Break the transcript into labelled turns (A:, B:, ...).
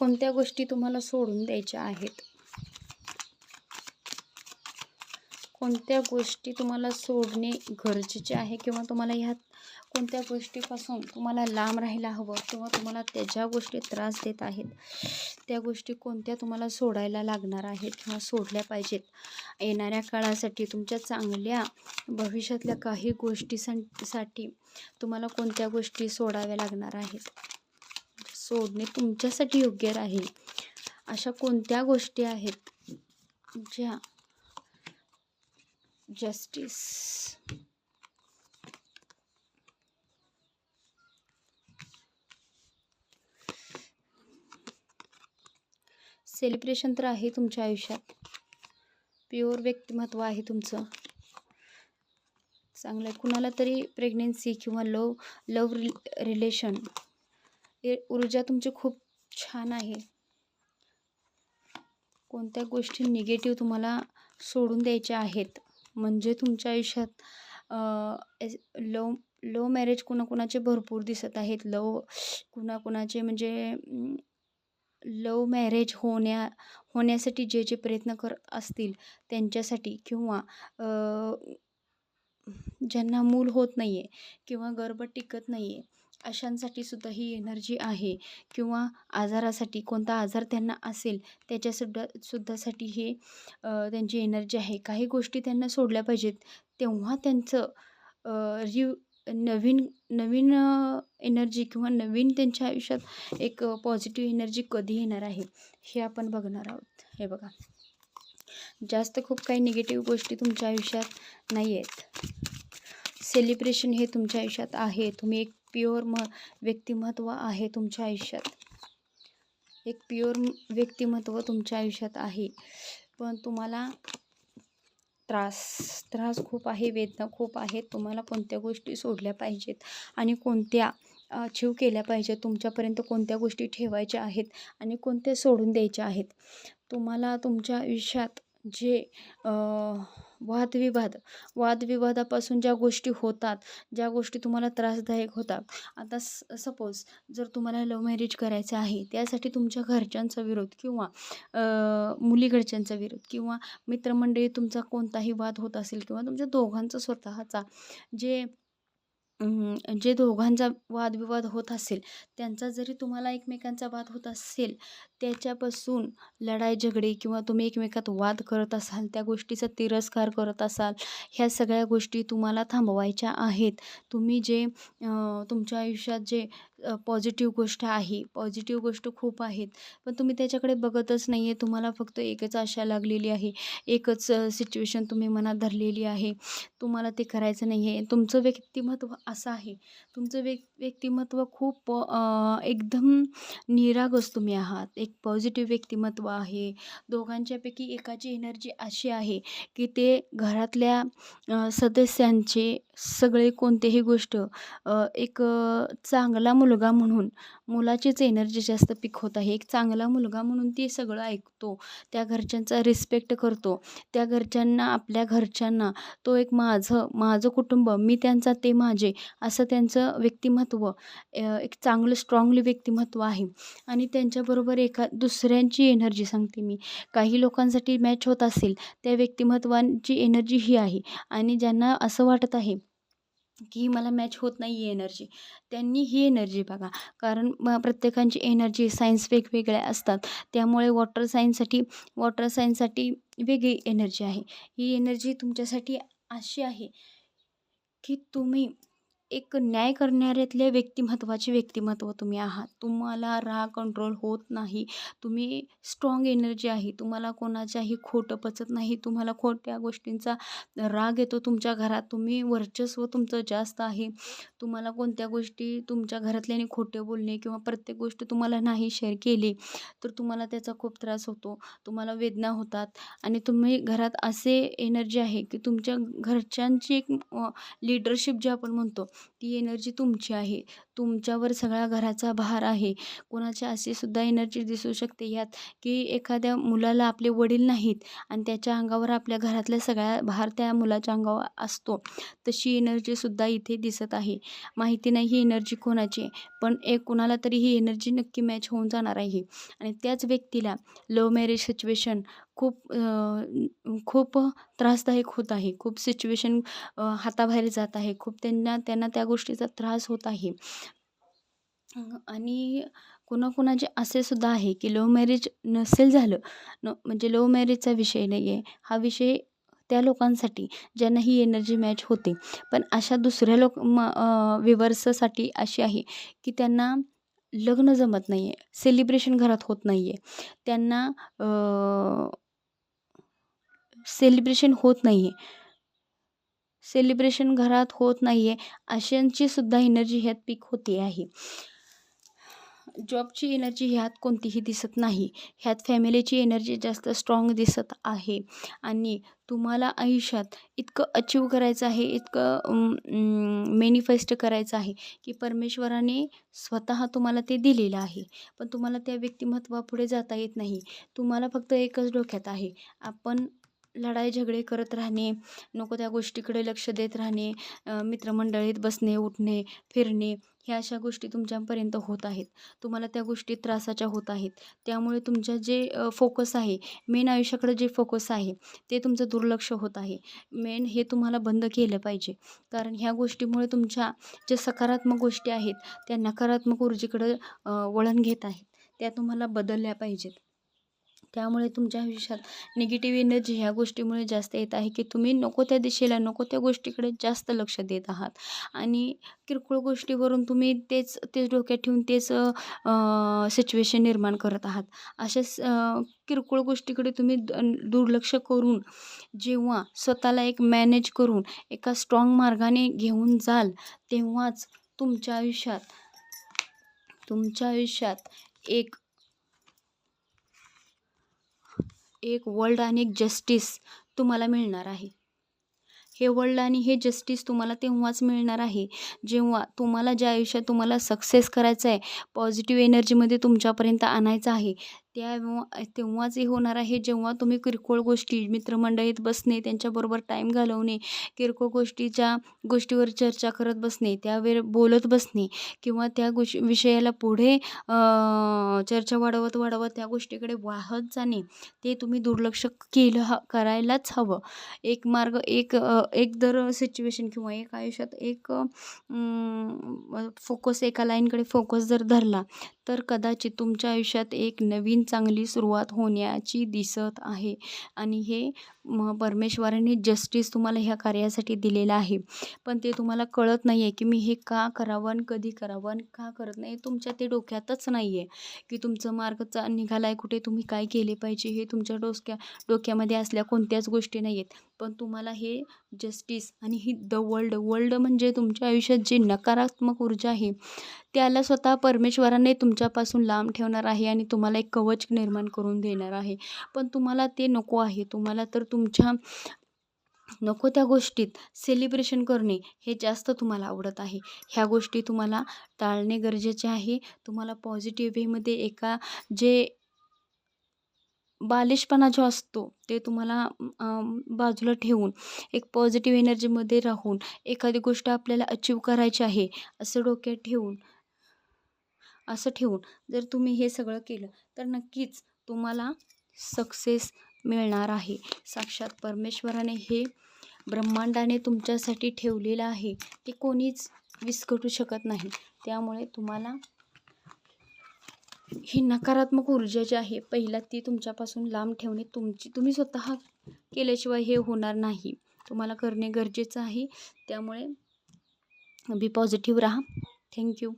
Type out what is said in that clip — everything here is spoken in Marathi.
A: कोणत्या गोष्टी तुम्हाला सोडून द्यायच्या आहेत? कोणत्या गोष्टी तुम्हाला सोडणे गरजेचे आहे किंवा तुम्हाला ह्यात कोणत्या गोष्टीपासून तुम्हाला लांब राहायला हवं किंवा तुम्हाला त्याच्या गोष्टी त्रास देत आहेत? त्या गोष्टी कोणत्या तुम्हाला सोडायला लागणार आहेत किंवा सोडल्या पाहिजेत? येणाऱ्या काळासाठी तुमच्या चांगल्या भविष्यातल्या काही गोष्टीसाठी साठी तुम्हाला कोणत्या गोष्टी सोडाव्या लागणार आहेत? सोडणे तुमच्यासाठी योग्य राहील. अशा कोणत्या गोष्टी आहेत ज्या जस्टिस सेलिब्रेशन तर आहे तुमच्या आयुष्यात. प्युअर व्यक्तिमत्व आहे तुमचं. चांगलं आहे. कुणाला तरी प्रेग्नेन्सी किंवा लव लव रि रिलेशन ऊर्जा तुमची खूप छान आहे. कोणत्या गोष्टी निगेटिव्ह तुम्हाला सोडून द्यायच्या आहेत? म्हणजे तुमच्या आयुष्यात लव लव मॅरेज कुणाकुणाचे भरपूर दिसत आहेत. लव कुणाकुणाचे म्हणजे लव मॅरेज होण्या होण्यासाठी जे जे प्रयत्न करत असतील त्यांच्यासाठी किंवा ज्यांना मूल होत नाही आहे किंवा गर्भ टिकत नाही आहे अशांसाठी सुद्धा ही एनर्जी आहे किंवा आजारासाठी कोणता आजार त्यांना असेल त्याच्यासुद्धा सुद्धासाठी हे त्यांची एनर्जी आहे. काही गोष्टी त्यांना सोडल्या पाहिजेत तेव्हा त्यांचं रिव नवीन नवीन एनर्जी किंवा नवीन त्यांच्या आयुष्यात एक पॉझिटिव्ह एनर्जी कधी येणार आहे हे आपण बघणार आहोत. हे बघा. जास्त खूप काही निगेटिव्ह गोष्टी तुमच्या आयुष्यात नाही आहेत सेलिब्रेशन हे तुमच्या आयुष्यात आहे. तुम्ही एक प्युअर म व्यक्तिमत्व आहे तुमच्या आयुष्यात. एक प्युअर व्यक्तिमत्व तुमच्या आयुष्यात आहे. पण तुम्हाला त्रास त्रास खूप आहे वेदना खूप आहेत. तुम्हाला कोणत्या गोष्टी सोडल्या पाहिजेत आणि कोणत्या अचीव केल्या पाहिजेत? तुमच्यापर्यंत कोणत्या गोष्टी ठेवायच्या आहेत आणि कोणत्या सोडून द्यायच्या आहेत? तुम्हाला तुमच्या आयुष्यात जे वादविवाद. वादविवादापासून ज्या गोष्टी होतात ज्या गोष्टी तुम्हाला त्रासदायक होतात. आता स सपोज जर तुम्हाला लव्ह मॅरेज करायचं आहे त्यासाठी तुमच्या घरच्यांचा विरोध किंवा मुली घरच्यांचा विरोध किंवा मित्रमंडळी तुमचा कोणताही वाद होत असेल किंवा तुमच्या दोघांचा स्वतःचा जे जे दोघांचा वादविवाद होत असेल त्यांचा जरी तुम्हाला एकमेकांचा वाद होत असेल त्याच्यापासून लढाई झगडे किंवा तुम्ही एकमेकात वाद करत असाल त्या गोष्टीचा तिरस्कार करत असाल ह्या सगळ्या गोष्टी तुम्हाला थांबवायच्या आहेत. तुम्ही जे तुमच्या आयुष्यात जे पॉझिटिव्ह गोष्ट आहे. पॉझिटिव्ह गोष्ट खूप आहेत. पण तुम्ही त्याच्याकडे बघतच नाही आहे तुम्हाला फक्त एकच आशा लागलेली आहे. एकच सिच्युएशन तुम्ही मनात धरलेली आहे. तुम्हाला ते करायचं नाही आहे तुमचं व्यक्तिमत्व असं आहे. तुमचं व्यक् व्यक्तिमत्व खूप एकदम निरागस तुम्ही आहात. एक पॉझिटिव्ह व्यक्तिमत्व आहे. दोघांच्यापैकी एकाची एनर्जी अशी आहे की ते घरातल्या सदस्यांचे सगळे कोणतेही गोष्ट एक चांगला मुलगा म्हणून मुलाचीच एनर्जी जास्त पिक होत आहे. एक चांगला मुलगा म्हणून ते सगळं ऐकतो त्या घरच्यांचा रिस्पेक्ट करतो. त्या घरच्यांना आपल्या घरच्यांना तो एक माझं माझं कुटुंब मी त्यांचा ते माझे असं त्यांचं व्यक्तिमत्व एक चांगलं स्ट्रॉंगली व्यक्तिमत्व आहे. आणि त्यांच्याबरोबर एका दुसऱ्यांची एनर्जी सांगते मी. काही लोकांसाठी मॅच होत असेल त्या व्यक्तिमत्वांची एनर्जी ही आहे. आणि ज्यांना असं वाटत आहे की मला मॅच होत नाही आहे एनर्जी त्यांनी ही एनर्जी बघा. कारण म प्रत्येकांची एनर्जी सायन्स वेगवेगळ्या असतात. त्यामुळे वॉटर सायन्ससाठी वॉटर सायन्ससाठी वेगळी एनर्जी आहे. ही एनर्जी तुमच्यासाठी अशी आहे की तुम्ही एक न्याय करणाऱ्यातले व्यक्तिमत्वाचे व्यक्तिमत्व तुम्ही आहात. तुम्हाला राग कंट्रोल होत नाही. तुम्ही स्ट्रॉंग एनर्जी आहे. तुम्हाला कोणाच्याही खोटं पचत नाही. तुम्हाला खोट्या गोष्टींचा राग येतो तुमच्या घरात. तुम्ही वर्चस्व तुमचं जास्त आहे. तुम्हाला कोणत्या गोष्टी तुमच्या घरातल्याने खोटे बोलणे किंवा प्रत्येक गोष्ट तुम्हाला नाही शेअर केली तर तुम्हाला त्याचा खूप त्रास होतो. तुम्हाला वेदना होतात. आणि तुम्ही घरात असे एनर्जी आहे की तुमच्या घरच्यांची एक लिडरशिप जे आपण म्हणतो ती एनर्जी तुमची आहे. तुमच्यावर सगळ्या घराचा भार आहे. कोणाच्या अशी सुद्धा एनर्जी दिसू शकते यात की एखाद्या मुलाला आपले वडील नाहीत आणि त्याच्या अंगावर आपल्या घरातल्या सगळ्या भार त्या मुलाच्या अंगावर असतो. तशी एनर्जीसुद्धा इथे दिसत आहे. माहिती नाही ही एनर्जी कोणाची आहे पण एक कुणाला तरी ही एनर्जी नक्की मॅच होऊन जाणार आहे. आणि त्याच व्यक्तीला लव्ह मॅरेज सिच्युएशन खूप खूप त्रासदायक होत आहे. खूप सिच्युएशन हाताबाहेर जात आहे. खूप त्यांना त्यांना त्या गोष्टीचा त्रास होत आहे. आणि कुणाकुणाचे असे सुद्धा आहे की लव्ह मॅरेज नसेल झालं न म्हणजे लव्ह मॅरेजचा विषय नाही आहे हा विषय त्या लोकांसाठी ज्यांना ही एनर्जी मॅच होते. पण अशा दुसऱ्या लोक म विवर्ससाठी अशी आहे की त्यांना लग्न जमत नाही आहे सेलिब्रेशन घरात होत नाही आहे त्यांना सेलिब्रेशन होत नाही आहे सेलिब्रेशन घरात होत नाही आहे अशांची सुद्धा एनर्जी ह्यात पीक होते आहे. जॉबची एनर्जी ह्यात कोणतीही दिसत नाही. ह्यात फॅमिलीची एनर्जी जास्त स्ट्रॉंग दिसत आहे. आणि तुम्हाला आयुष्यात इतकं अचीव करायचं आहे इतकं मॅनिफेस्ट करायचं आहे की परमेश्वराने स्वतः तुम्हाला ते दिलेलं आहे. पण तुम्हाला त्या व्यक्तिमत्वापुढे जाता येत नाही. तुम्हाला फक्त एकच डोक्यात आहे. आपण लढाई झगडे करत राहणे नको त्या गोष्टीकडे लक्ष देत राहणे मित्रमंडळीत बसणे उठणे फिरणे ह्या अशा गोष्टी तुमच्यापर्यंत होत आहेत. तुम्हाला त्या गोष्टी त्रासाच्या होत आहेत. त्यामुळे तुमच्या जे फोकस आहे मेन आयुष्याकडे जे फोकस आहे ते तुमचं दुर्लक्ष होत आहे. मेन हे तुम्हाला बंद केलं पाहिजे. कारण ह्या गोष्टीमुळे तुमच्या ज्या सकारात्मक गोष्टी आहेत त्या नकारात्मक ऊर्जेकडं वळण घेत आहेत. त्या तुम्हाला बदलल्या पाहिजेत. त्यामुळे तुमच्या आयुष्यात निगेटिव्ह एनर्जी ह्या गोष्टीमुळे जास्त येत आहे की तुम्ही नको त्या दिशेला नको त्या गोष्टीकडे जास्त लक्ष देत आहात. आणि किरकोळ गोष्टीवरून तुम्ही तेच तेच डोक्यात ठेवून तेच सिच्युएशन निर्माण करत आहात. अशा किरकोळ गोष्टीकडे तुम्ही दुर्लक्ष करून जेव्हा स्वतःला एक मॅनेज करून एका स्ट्रॉंग मार्गाने घेऊन जाल तेव्हाच तुमच्या आयुष्यात तुमच्या आयुष्यात एक एक वर्ल्ड आणि एक जस्टिस तुम्हाला मिळणार आहे. हे वर्ल्ड आणि हे जस्टिस तुम्हाला तेव्हाच मिळणार आहे जेव्हा तुम्हाला ज्या आयुष्यात तुम्हाला सक्सेस करायचं आहे पॉझिटिव्ह एनर्जीमध्ये तुमच्यापर्यंत आणायचं आहे त्या तेव्हाच हे होणार आहे. जेव्हा तुम्ही किरकोळ गोष्टी मित्रमंडळीत बसणे त्यांच्याबरोबर टाईम घालवणे किरकोळ गोष्टीच्या गोष्टीवर चर्चा करत बसणे त्यावेळ बोलत बसणे किंवा त्या गोष विषयाला पुढे चर्चा वाढवत वाढवत त्या गोष्टीकडे वाहत जाणे ते तुम्ही दुर्लक्ष केलं ह करायलाच हवं. एक मार्ग एक एक दर सिच्युएशन किंवा एक आयुष्यात एक फोकस एका लाईनकडे फोकस जर धरला तर कदाचित तुमच्या आयुष्यात एक नवीन चांगली सुरुवात होण्याची दिसत आहे. आणि हे म परमेश्वराने जस्टिस तुम्हाला ह्या कार्यासाठी दिलेलं आहे. पण ते तुम्हाला कळत नाही आहे की मी हे का करावं आणि कधी करावं आणि का करत नाही. तुमच्या ते डोक्यातच नाही आहे की तुमचं मार्गचा निघाला आहे कुठे तुम्ही काय केले पाहिजे हे तुमच्या डोसक्या डोक्यामध्ये असल्या कोणत्याच गोष्टी नाही आहेत पण तुम्हाला हे जस्टिस आणि ही द वर्ल्ड वर्ल्ड म्हणजे तुमच्या आयुष्यात जी नकारात्मक ऊर्जा आहे त्याला स्वतः परमेश्वराने तुमच्यापासून लांब ठेवणार आहे आणि तुम्हाला एक कवच निर्माण करून देणार आहे. पण तुम्हाला ते नको आहे. तुम्हाला तर तुमच्या नको त्या गोष्टीत सेलिब्रेशन करणे हे जास्त तुम्हाला आवडत आहे. ह्या गोष्टी तुम्हाला टाळणे गरजेचे आहे. तुम्हाला पॉझिटिव्ह वेमध्ये एका जे बालिशपणा जो असतो ते तुम्हाला बाजूला ठेवून एक पॉझिटिव्ह एनर्जीमध्ये राहून एखादी गोष्ट आपल्याला अचीव करायची आहे असं डोक्यात ठेवून असं ठेवून जर तुम्ही हे सगळं केलं तर नक्कीच तुम्हाला सक्सेस मिळणार आहे. साक्षात परमेश्वराने हे ब्रह्मांडाने तुमच्यासाठी ठेवलेलं आहे ते कोणीच विस्कटू शकत नाही. त्यामुळे तुम्हाला ही नकारात्मक ऊर्जा जी आहे पहिला ती तुमच्यापासून लांब ठेवणे तुमची तुम्ही स्वतः केल्याशिवाय हे होणार नाही. तुम्हाला करणे गरजेचं आहे. त्यामुळे बी पॉझिटिव्ह राहा. थँक्यू